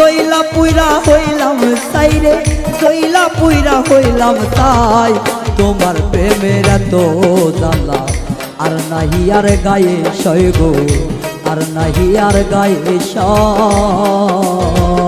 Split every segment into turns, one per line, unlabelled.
জইলা পুইরা হইলাম সাইরে জইলা পুইরা হইলাম তাই। তোমার প্রেমের এত জ্বালা, আর নাহি আর গায়ে সৈগ আর নাহি আর গায়ে সয়।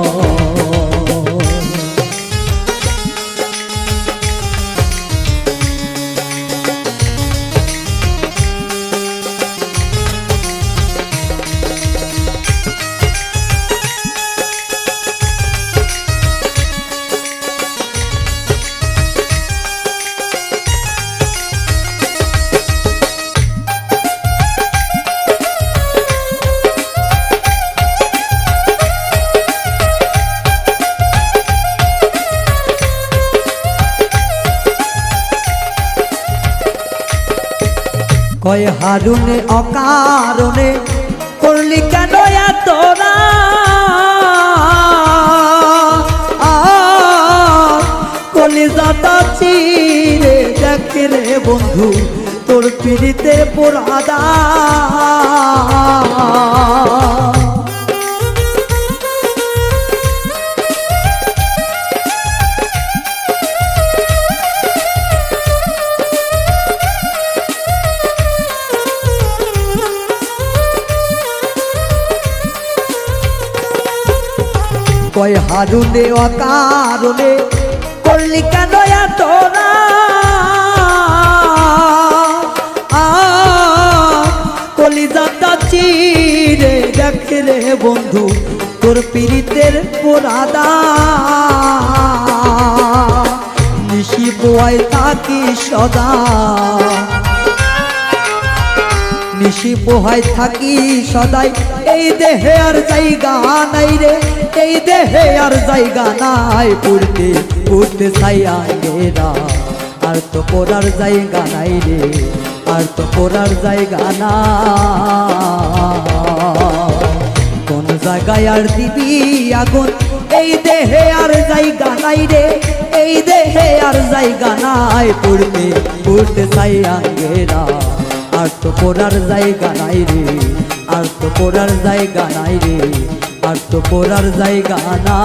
কয় হারুনে অকারণে করলি কেন তোরা কলিজাটা চিরে রে বন্ধু তোর পিড়িতে পোড়াদা কয় হারুনে, অকারণে করলি কেন তোরা কলিজাটা চিরে দেখে রে বন্ধু, তোর পীড়িতের পোড়াদা। নিশি পোয়াই থাকি সদা। নিশি পোহায় থাকি সদাই। এই দেহে আর জায়গা নাই রে, এই দেহে আর জায়গা নাই। পড়তে পড়তে ছাইয়া গেরা আর তো পড়ার জায়গা নাই রে, আর তো পড়ার জায়গা না। কোন জায়গায় আর দিবি আগুন, এই দেহে আর জায়গা নাই রে, এই দেহে আর জায়গা নাই। পড়তে পড়তে ছাইয়া গেরা আর তো পড়ার জায়গা নাই রে, আর তো পড়ার জায়গা নাই রে, আর তো পড়ার জায়গা না।